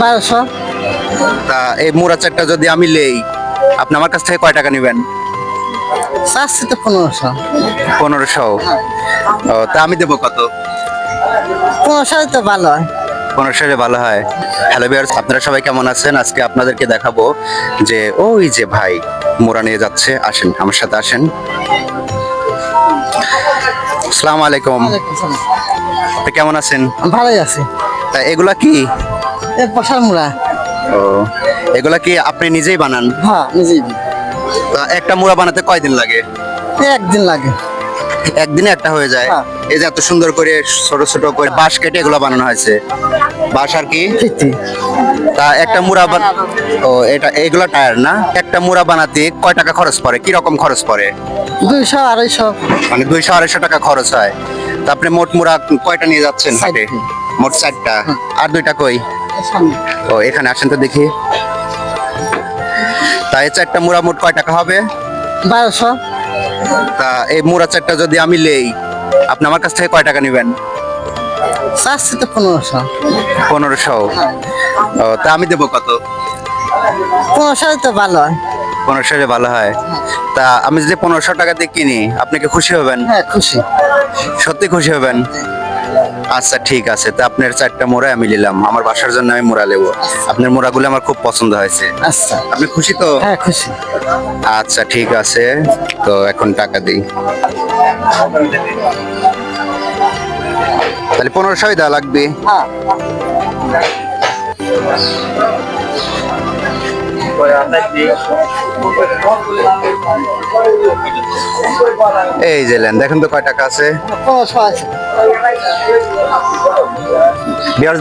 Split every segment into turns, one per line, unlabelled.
বারোশো।
তা এই মুড়া চারটা যদি আমি লেই আপনি আমার কাছ থেকে কয় টাকা নেবেন?
চাচ্ছি তো পনেরোশো।
পনেরোশো। ও তা আমি দেবো কত?
পনেরোশো তো ভালো হয়।
পনেরোশো ভালো হয়। হ্যালো বিয়ার্স আপনারা সবাই কেমন আছেন? আজকে আপনাদেরকে দেখাবো যে ওই যে ভাই মোড়া নিয়ে যাচ্ছে। আসেন আমার সাথে আসেন। আসসালামু আলাইকুম। কেমন আছেন?
ভালোই আছে।
তা এগুলা কি?
পশার মুড়া।
ও এগুলা কি আপনি নিজেই বানান?
হ্যাঁ নিজেই।
তা একটা মুড়া বানাতে কয়দিন লাগে?
একদিন লাগে।
একদিনে একটা হয়ে যায়?
হ্যাঁ।
এই যে এত সুন্দর করে ছোট ছোট করে বাঁশ কেটে এগুলো বানানো হয়েছে। বাঁশ আর কি? তা একটা মুড়া বান ও এটা এগুলো টায়ার না? একটা মুড়া বানাতে কয় টাকা খরচ পড়ে? কি রকম খরচ পড়ে?
দুইশো আড়াইশো।
মানে দুইশো আড়াইশো টাকা খরচ হয়। তা আপনি মোট মুড়া কয়টা নিয়ে যাচ্ছেন হাটে? মোট চারটা। আর দুইটা কই? ও এখানে আসেন তো দেখি। তা এই চারটা মুড়া মোট কয় টাকা হবে?
বারোশো।
তা এই মুড়া চারটা যদি আমি লেই আপনি আমার কাছ থেকে কয় টাকা নেবেন?
চাচ্ছি তো পনেরোশো।
পনেরোশো। ও তা আমি দেবো কত?
পনেরোশো তো ভালো হয়।
পনেরোশো ভালো হয়। তা আমি যদি পনেরোশো টাকা দিয়ে কিনি আপনি কি খুশি হবেন?
হ্যাঁ খুশি।
সত্যি খুশি হবেন? আচ্ছা ঠিক আছে। তা আপনার চারটা মোড়া আমি নিলাম। আমার বাসার জন্য আমি মোড়া নেব। আপনার মোড়াগুলো আমার খুব পছন্দ হয়েছে।
আচ্ছা।
আপনি খুশি তো?
হ্যাঁ খুশি।
আচ্ছা ঠিক আছে। তো এখন টাকা দিই। তাহলে পনেরোশোই দেওয়া লাগবে।
হ্যাঁ।
এই যে দেখেন তো কয় টাকা আছে?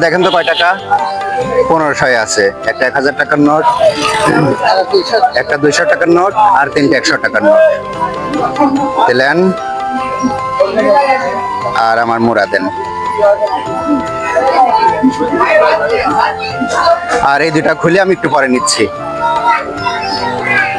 দেখেন তো কয় টাকা? পনেরোশোই আছে। একটা এক হাজার টাকার নোট, একটা দুইশো টাকার নোট, আর তিনটে একশো টাকার নোট। দিলেন আর আমার মুড়া দেন। আর এই দুটা খুলে আমি একটু পরে নিচ্ছি। Oh, my God.